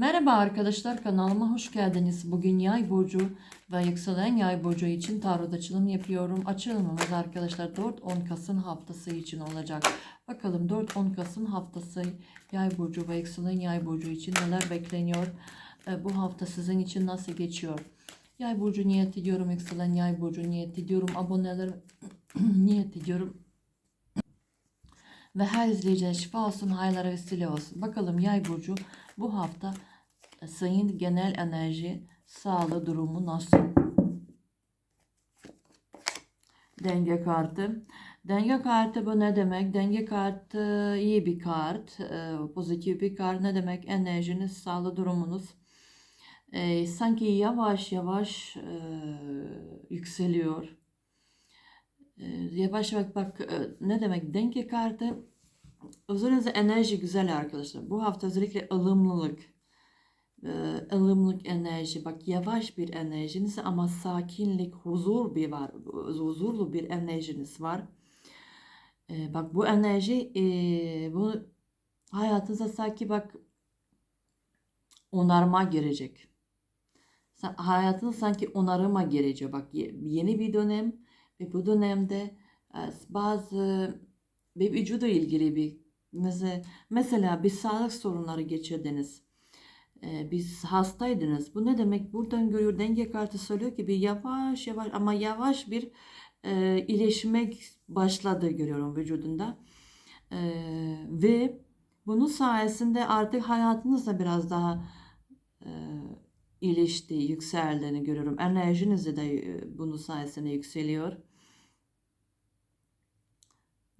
Merhaba arkadaşlar kanalıma hoş geldiniz. Bugün yay burcu ve yükselen yay burcu için tarot açılım yapıyorum. Açılımımız arkadaşlar 4-10 Kasım haftası için olacak. Bakalım 4-10 Kasım haftası yay burcu ve yükselen yay burcu için neler bekleniyor? E, Bu hafta sizin için nasıl geçiyor? Yay burcu niyet ediyorum, yükselen yay burcu niyet ediyorum, aboneler niyet ediyorum. Ve her izleyiciye şifa olsun, hayırlara vesile olsun. Bakalım yay burcu bu hafta e, sayın genel enerji sağlığı durumu nasıl? Denge kartı. Denge kartı bu ne demek? Denge kartı iyi bir kart, e, pozitif bir kart. Ne demek? Enerjiniz, sağlığı durumunuz e, sanki yavaş yavaş yükseliyor. E, yavaş yavaş bak e, ne demek? Denge kartı Özellikle enerji güzel arkadaşlar. Bu hafta özellikle ılımlılık, e, ılımlılık enerji. Bak yavaş bir enerjiniz ama sakinlik, huzur bir var. Huzurlu bir enerjiniz var. E, bak bu enerji bu hayatınıza sanki bak onarma girecek. Sa- Hayatınız sanki onarıma girecek. Bak ye- yeni bir dönem ve bu dönemde e, bazı ve vücuda ilgili bir mesela, bir sağlık sorunları geçirdiniz. Ee, biz hastaydınız. Bu ne demek? Buradan görüyor denge kartı söylüyor ki bir yavaş yavaş ama yavaş bir e, iyileşmek başladı görüyorum vücudunda. Ee, ve bunun sayesinde artık hayatınız da biraz daha e, iyileşti, yükseldiğini görüyorum. Enerjiniz de e, bunun sayesinde yükseliyor.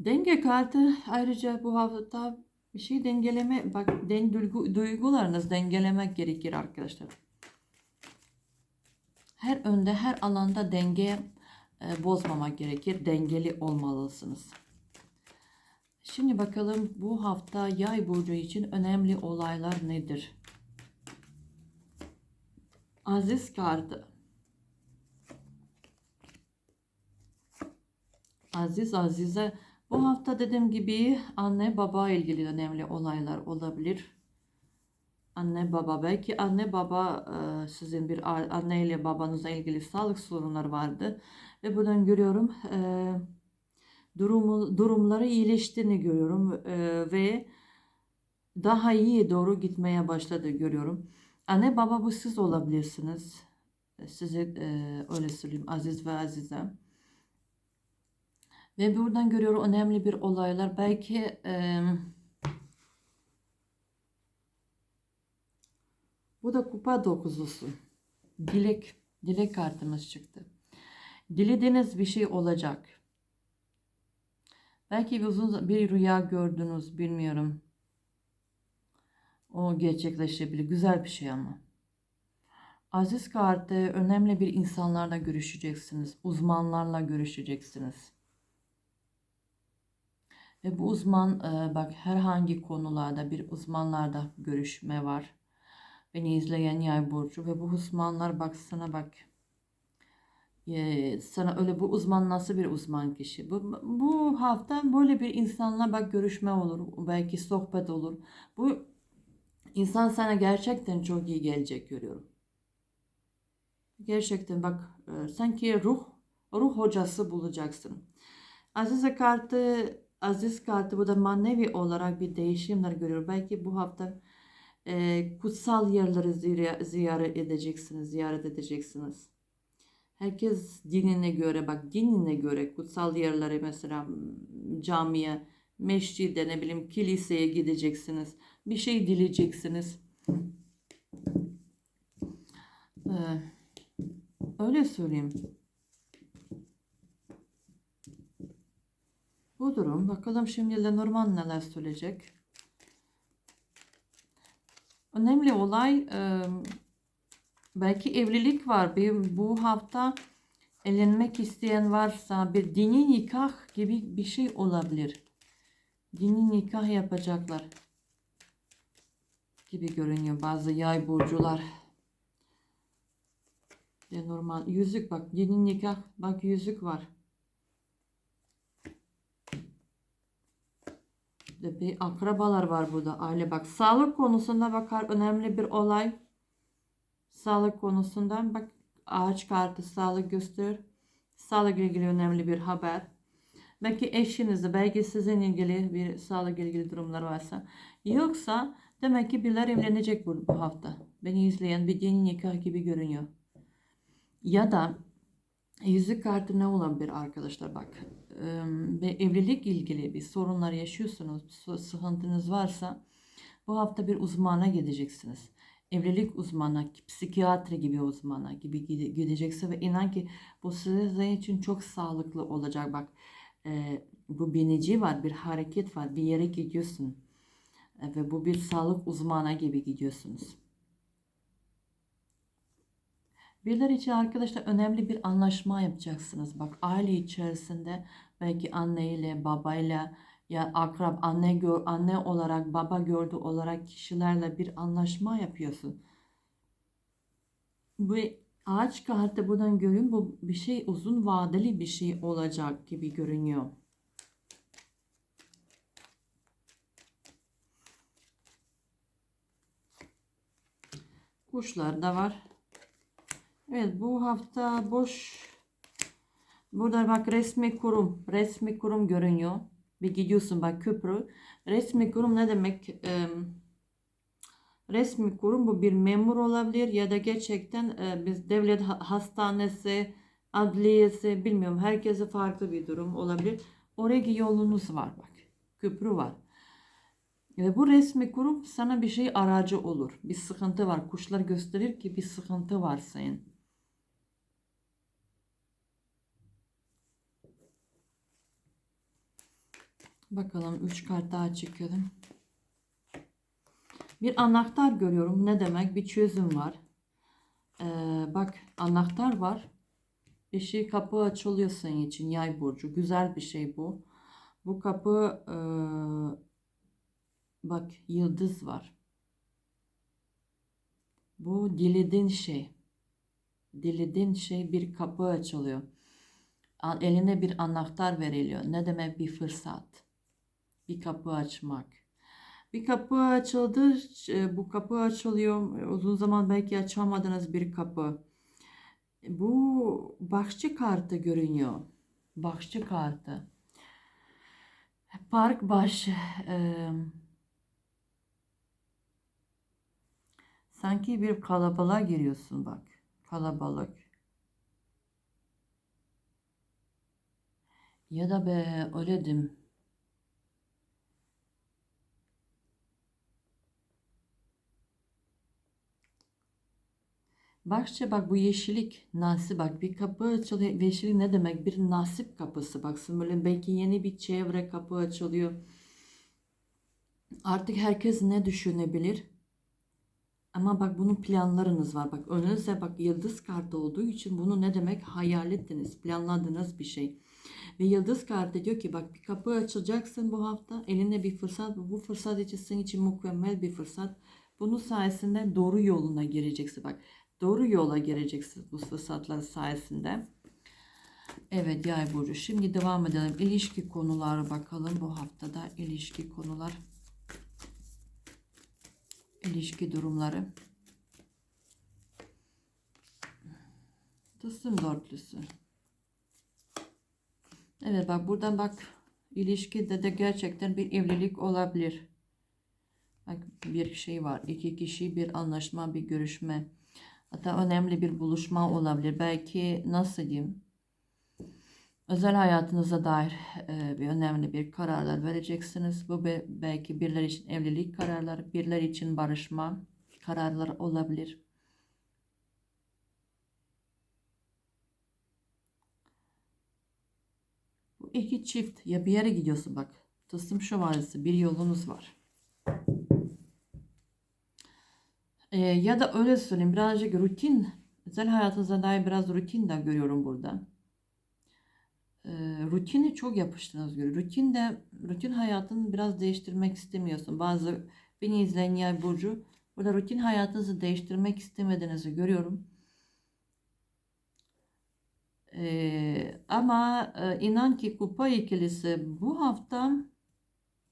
Denge kartı ayrıca bu hafta bir şey dengeleme bak den, duygu, duygularınız dengelemek gerekir arkadaşlar. Her önde her alanda denge e, bozmamak gerekir. Dengeli olmalısınız. Şimdi bakalım bu hafta yay burcu için önemli olaylar nedir? Aziz kartı. Aziz Azize bu hafta dediğim gibi anne baba ilgili önemli olaylar olabilir. Anne baba belki anne baba e, sizin bir anne ile babanızla ilgili sağlık sorunları vardı ve buradan görüyorum e, durumu durumları iyileştiğini görüyorum e, ve daha iyi doğru gitmeye başladı görüyorum. Anne baba bu siz olabilirsiniz. Size öyle söyleyeyim Aziz ve Azize. Ve buradan görüyorum önemli bir olaylar. Belki e, bu da kupa dokuzusu. Dilek, dilek kartımız çıktı. Dilediğiniz bir şey olacak. Belki bir uzun bir rüya gördünüz bilmiyorum. O gerçekleşebilir. Güzel bir şey ama. Aziz kartı önemli bir insanlarla görüşeceksiniz. Uzmanlarla görüşeceksiniz. Ve bu uzman e, bak herhangi konularda bir uzmanlarda görüşme var. Beni izleyen yay burcu ve bu uzmanlar bak sana bak e, sana öyle bu uzman nasıl bir uzman kişi. Bu, bu hafta böyle bir insanla bak görüşme olur. Belki sohbet olur. Bu insan sana gerçekten çok iyi gelecek görüyorum. Gerçekten bak e, sanki ruh ruh hocası bulacaksın. Azize kartı Aziz kartı bu da manevi olarak bir değişimler görüyor. Belki bu hafta e, kutsal yerleri ziyare- ziyaret edeceksiniz, ziyaret edeceksiniz. Herkes dinine göre, bak dinine göre kutsal yerlere mesela camiye, meşcide, ne bileyim kiliseye gideceksiniz. Bir şey dileyeceksiniz. Ee, öyle söyleyeyim. Bu durum. Bakalım şimdi Lenormand neler söyleyecek. Önemli olay e, belki evlilik var. Bir, bu hafta evlenmek isteyen varsa bir dini nikah gibi bir şey olabilir. Dini nikah yapacaklar gibi görünüyor bazı yay burcular. Lenormand yüzük bak dini nikah bak yüzük var. İşte bir akrabalar var burada aile. Bak sağlık konusunda bakar önemli bir olay. Sağlık konusundan bak ağaç kartı sağlık gösterir sağlıkla ilgili önemli bir haber. Belki eşinizde belki sizin ilgili bir sağlıkla ilgili durumlar varsa. Yoksa demek ki birileri evlenecek bu, bu hafta. Beni izleyen bir yeni nikah gibi görünüyor. Ya da yüzük kartı ne olabilir arkadaşlar bak ve evlilik ilgili bir sorunlar yaşıyorsunuz, sı- sıkıntınız varsa bu hafta bir uzmana gideceksiniz. Evlilik uzmanı, psikiyatri gibi uzmana gibi gide- gideceksin ve inan ki bu sizin için çok sağlıklı olacak. Bak eee, bu binici var, bir hareket var, bir yere gidiyorsun E, ve bu bir sağlık uzmanı gibi gidiyorsunuz. Birileri için arkadaşlar önemli bir anlaşma yapacaksınız. Bak aile içerisinde belki anneyle, babayla ya akrab anne gör, anne olarak, baba gördü olarak kişilerle bir anlaşma yapıyorsun. Bu ağaç kartı buradan görün bu bir şey uzun vadeli bir şey olacak gibi görünüyor. Kuşlar da var. Evet bu hafta boş. Burada bak resmi kurum. Resmi kurum görünüyor. Bir gidiyorsun bak köprü. Resmi kurum ne demek? Ee, resmi kurum bu bir memur olabilir ya da gerçekten e, biz devlet ha- hastanesi, adliyesi bilmiyorum. Herkese farklı bir durum olabilir. Oraya yolunuz var bak. Köprü var. Ve bu resmi kurum sana bir şey aracı olur. Bir sıkıntı var. Kuşlar gösterir ki bir sıkıntı var senin. Bakalım 3 kart daha çıkıyorum. Bir anahtar görüyorum. Ne demek? Bir çözüm var. Ee, bak anahtar var. Bir şey kapı açılıyor senin için yay burcu. Güzel bir şey bu. Bu kapı ee, bak yıldız var. Bu dilediğin şey. Dilediğin şey bir kapı açılıyor. Eline bir anahtar veriliyor. Ne demek bir fırsat? Bir kapı açmak. Bir kapı açıldı. e, Bu kapı açılıyor. Uzun zaman belki açamadığınız bir kapı. Bu bakçı kartı görünüyor. Bakçı kartı. Park baş. e, sanki bir kalabalığa giriyorsun bak. Kalabalık. Ya da be öyle diyeyim. İşte bak bu yeşillik nasip bak bir kapı açılıyor. Yeşillik ne demek? Bir nasip kapısı. Baksın böyle belki yeni bir çevre kapı açılıyor. Artık herkes ne düşünebilir? Ama bak bunun planlarınız var. Bak önünüzde bak yıldız kartı olduğu için bunu ne demek? Hayal ettiniz, planladığınız bir şey. Ve yıldız kartı diyor ki bak bir kapı açacaksın bu hafta. Elinde bir fırsat. Bu fırsat için senin için mükemmel bir fırsat. Bunun sayesinde doğru yoluna gireceksin. Bak doğru yola gireceksin bu fırsatlar sayesinde. Evet yay burcu. Şimdi devam edelim. İlişki konuları bakalım bu haftada ilişki konular. İlişki durumları. Tılsım dörtlüsü. Evet bak buradan bak ilişkide de gerçekten bir evlilik olabilir. Bak bir şey var. İki kişi bir anlaşma, bir görüşme. Hatta önemli bir buluşma olabilir. Belki nasıl diyeyim? Özel hayatınıza dair e, bir önemli bir kararlar vereceksiniz. Bu be- belki birileri için evlilik kararları, birileri için barışma kararları olabilir. Bu iki çift ya bir yere gidiyorsun bak. Tılsım şövalyesi bir yolunuz var. Ee, ya da öyle söyleyeyim birazcık rutin, özel hayatınıza dair biraz rutin de görüyorum burada. Ee, rutini çok yapıştığınız görüyor. Rutin de, rutin hayatını biraz değiştirmek istemiyorsun. Bazı beni izleyen yay burcu burada rutin hayatınızı değiştirmek istemediğinizi görüyorum. Ee, ama e, inan ki kupa ikilisi bu hafta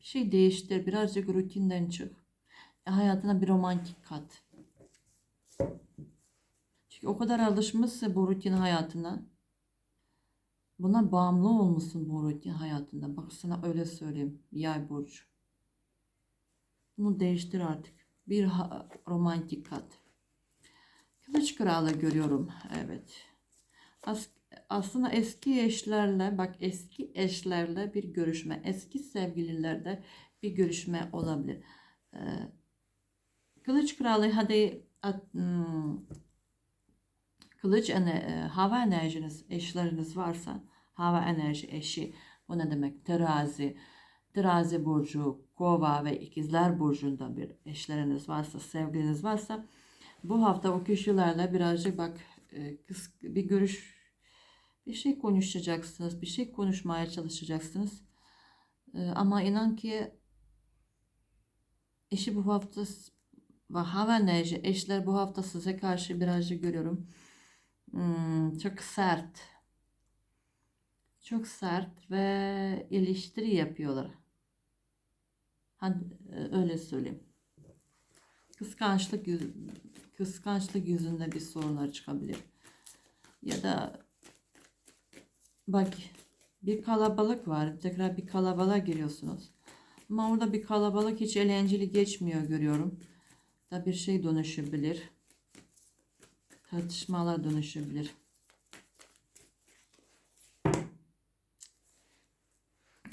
Bir şey değiştir. Birazcık rutinden çık. E, hayatına bir romantik kat. Çünkü o kadar alışmışsın bu rutin hayatına. Buna bağımlı olmuşsun bu rutin hayatında. Bak sana öyle söyleyeyim. Yay burcu. Bunu değiştir artık. Bir romantik kat. Kılıç kralı görüyorum. Evet. As- aslında eski eşlerle bak eski eşlerle bir görüşme. Eski sevgililerde bir görüşme olabilir. Ee, Kılıç kralı hadi at- hmm, kılıç ene, e, hava enerjiniz eşleriniz varsa hava enerji eşi bu ne demek? Terazi terazi burcu kova ve ikizler burcunda bir eşleriniz varsa sevgiliniz varsa bu hafta o kişilerle birazcık bak e, kıs, bir görüş bir şey konuşacaksınız bir şey konuşmaya çalışacaksınız. E, ama inan ki eşi bu hafta ve hava enerji eşler bu hafta size karşı birazcık görüyorum Hmm, çok sert çok sert ve eleştiri yapıyorlar. Hadi e, öyle söyleyeyim. Kıskançlık yüz, kıskançlık yüzünde bir sorunlar çıkabilir. Ya da bak bir kalabalık var. Tekrar bir kalabalığa giriyorsunuz. Ama orada bir kalabalık hiç eğlenceli geçmiyor görüyorum. Da bir şey dönüşebilir. Tartışmalar dönüşebilir.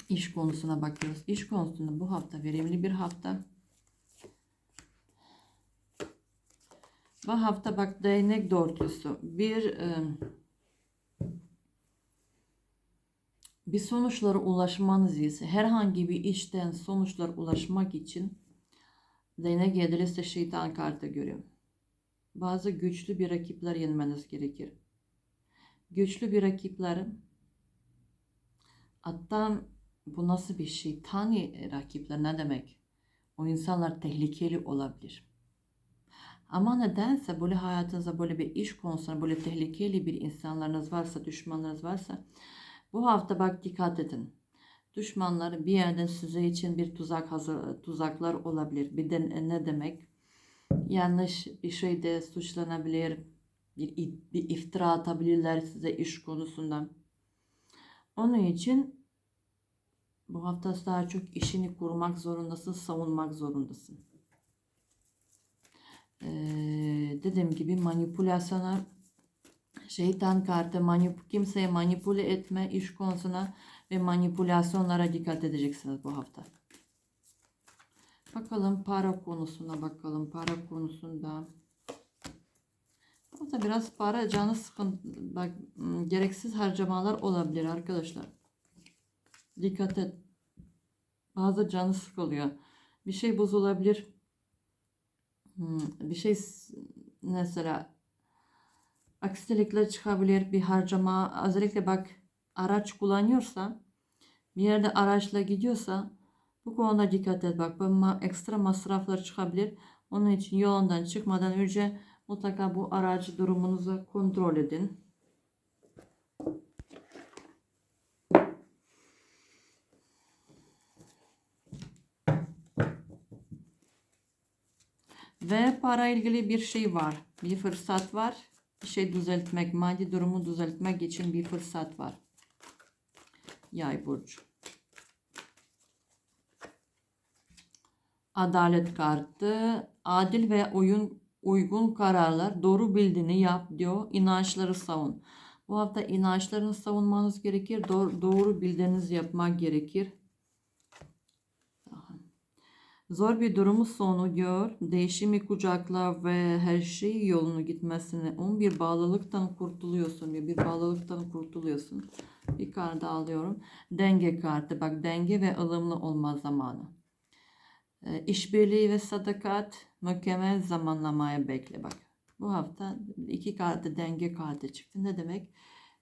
İş konusuna bakıyoruz. İş konusunda bu hafta verimli bir hafta. Bu hafta bak değnek dörtlüsü. Bir e, bir sonuçlara ulaşmanız ise herhangi bir işten sonuçlar ulaşmak için değnek yedilirse şeytan kartı görüyorum. Bazı güçlü bir rakipler yenmeniz gerekir. Güçlü bir rakiplerin hatta bu nasıl bir şey? Tani rakipler ne demek? O insanlar tehlikeli olabilir. Ama nedense böyle hayatınızda böyle bir iş konusunda böyle tehlikeli bir insanlarınız varsa, düşmanlarınız varsa bu hafta bak dikkat edin. Düşmanlar bir yerden size için bir tuzak hazır, tuzaklar olabilir. Bir de ne demek? Yanlış bir şeyde suçlanabilir. Bir, bir iftira atabilirler size iş konusunda. Onun için bu hafta daha çok işini kurmak zorundasın, savunmak zorundasın. Ee, dediğim gibi manipülasyona şeytan kartı manip kimseye manipüle etme iş konusuna ve manipülasyonlara dikkat edeceksiniz bu hafta. Bakalım para konusuna bakalım. Para konusunda. Burada biraz para canı sıkın. Bak gereksiz harcamalar olabilir arkadaşlar. Dikkat et. Bazı canı sıkılıyor. Bir şey bozulabilir. Bir şey mesela aksilikler çıkabilir. Bir harcama özellikle bak araç kullanıyorsa bir yerde araçla gidiyorsa bu konuda dikkat et bak. Bu ekstra masraflar çıkabilir. Onun için yolundan çıkmadan önce mutlaka bu aracı durumunuzu kontrol edin. Ve para ilgili bir şey var. Bir fırsat var. Bir şey düzeltmek, maddi durumu düzeltmek için bir fırsat var. Yay burcu. Adalet kartı. Adil ve oyun uygun kararlar. Doğru bildiğini yap diyor. İnançları savun. Bu hafta inançlarını savunmanız gerekir. Doğru, doğru bildiğinizi yapmak gerekir. Zor bir durumu sonu gör. Değişimi kucakla ve her şey yolunu gitmesini. Um bir bağlılıktan kurtuluyorsun. Bir bağlılıktan kurtuluyorsun. Bir kart alıyorum. Denge kartı. Bak denge ve ılımlı olma zamanı. E, işbirliği ve sadakat mükemmel zamanlamaya bekle bak. Bu hafta iki kartı denge kartı çıktı. Ne demek?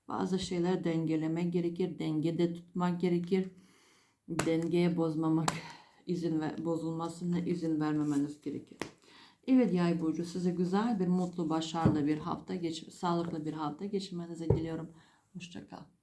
Bazı şeyler dengelemek gerekir. Dengede tutmak gerekir. Dengeye bozmamak izin ve bozulmasına izin vermemeniz gerekir. Evet yay burcu size güzel bir mutlu başarılı bir hafta geç sağlıklı bir hafta geçirmenizi diliyorum. Hoşçakal.